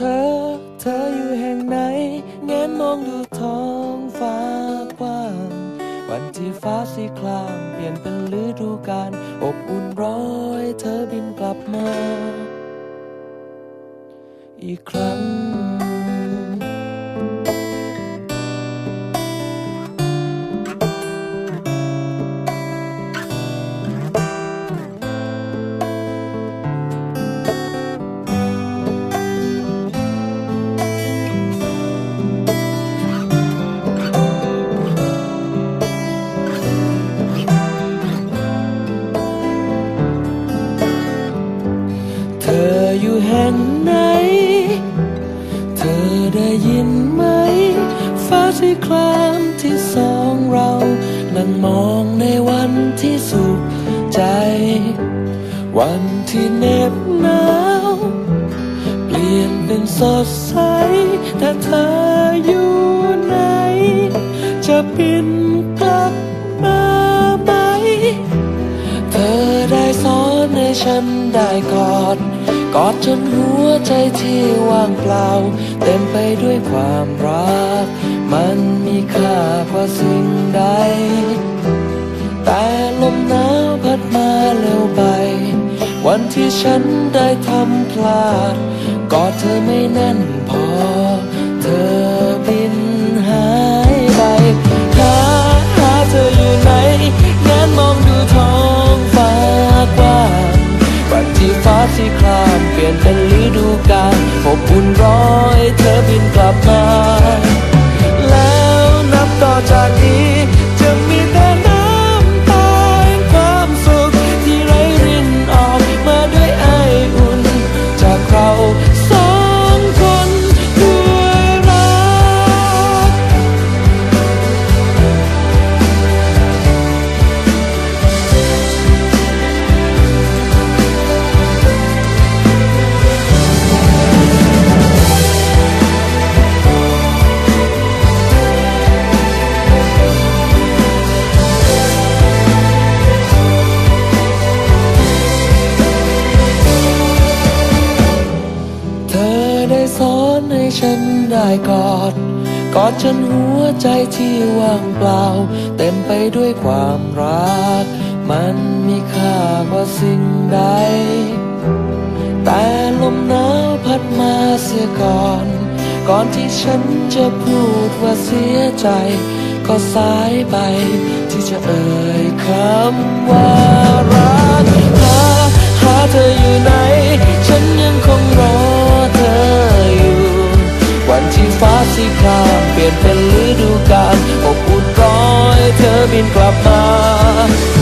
อ เธออยู่แห่งไหนแงนมองดูท้องฟ้ากว้าง วันที่ฟ้าสีครามเปลี่ยนเป็นฤดูกาลอบอุ่นร้อยเธอบินกลับมา อีกครั้ง ออยู่แห่งไหน เธอได้ยินไหม ฟ้าสีครามที่สองเรานั่งมองในวันที่สุขใจ วันที่เหน็บหนาวเปลี่ยนเป็นสดใสแต่เธออยู่ไหน จะบินกลับมาไหม เธอได้สอนให้ฉันได้กอด กอดจนหัวใจที่ว่างเปล่า เต็มไปด้วยความรัก มันมีค่ากว่าสิ่งใด แต่ลมหนาวพัดมาเร็วไป วันที่ฉันได้ทำพลาด กอดเธอไม่แน่นพอเธอ อยเธอบินกลับมา ฉันได้กอด กอดจนหัวใจที่ว่างเปล่า เต็มไปด้วยความรัก มันมีค่ากว่าสิ่งใด แต่ลมหนาวพัดมาเสียก่อน ก่อนที่ฉันจะพูดว่าเสียใจ ก็สายไปที่จะเอ่ยคำว่ารัก บินกลับมา